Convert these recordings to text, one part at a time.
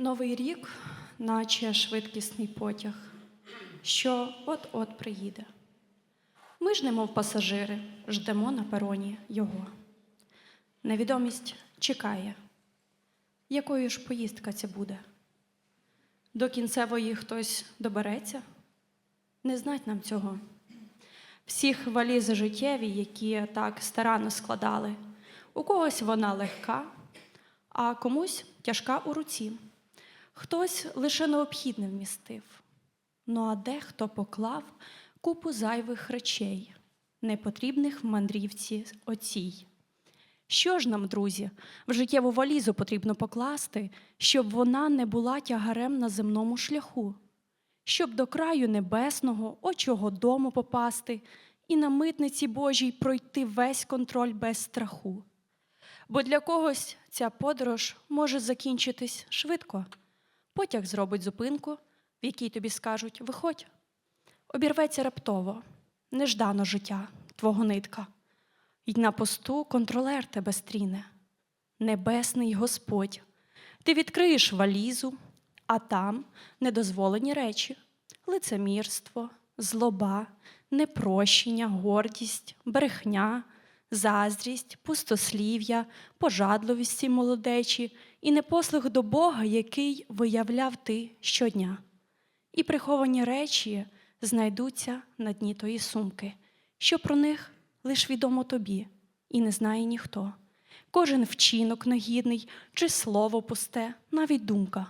Новий рік, наче швидкісний потяг, що от-от приїде. Ми ж, немов пасажири, ждемо на пероні його. Невідомість чекає, якою ж поїздка ця буде. До кінцевої хтось добереться? Не знать нам цього. Всіх валізи життєві, які так старанно складали, у когось вона легка, а комусь тяжка у руці. Хтось лише необхідне вмістив. Ну а дехто поклав купу зайвих речей, непотрібних в мандрівці оцій. Що ж нам, друзі, в життєву валізу потрібно покласти, щоб вона не була тягарем на земному шляху, щоб до краю небесного, очого дому попасти і на митниці Божій пройти весь контроль без страху. Бо для когось ця подорож може закінчитись швидко. Потяг зробить зупинку, в якій тобі скажуть виходь. Обірветься раптово, неждано життя, твого нитка. Й на посту контролер тебе стріне, небесний Господь. Ти відкриєш валізу, а там недозволені речі, лицемірство, злоба, непрощення, гордість, брехня, заздрість, пустослів'я, пожадливості молодечі і непослух до Бога, який виявляв ти щодня. І приховані речі знайдуться на дні тої сумки, що про них лиш відомо тобі, і не знає ніхто. Кожен вчинок негідний чи слово пусте, навіть думка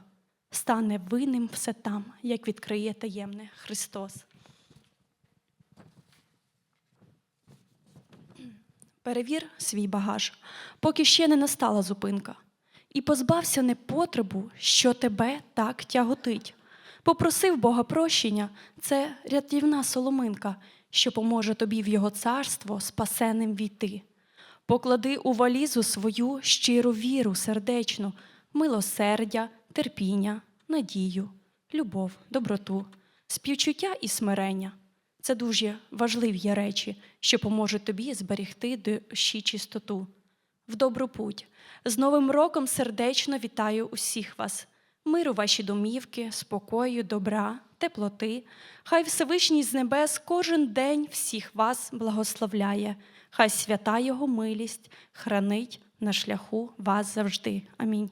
стане винним все там, як відкриє таємне Христос. Перевір свій багаж, поки ще не настала зупинка, і позбався непотребу, що тебе так тяготить. Попросив Бога прощення, це рятівна соломинка, що поможе тобі в його царство спасеним війти. Поклади у валізу свою щиру віру сердечну, милосердя, терпіння, надію, любов, доброту, співчуття і смирення. Це дуже важливі речі, що поможуть тобі зберегти душі чистоту. В добру путь. З Новим роком сердечно вітаю усіх вас. Миру ваші домівки, спокою, добра, теплоти. Хай Всевишній з небес кожен день всіх вас благословляє. Хай свята Його милість хранить на шляху вас завжди. Амінь.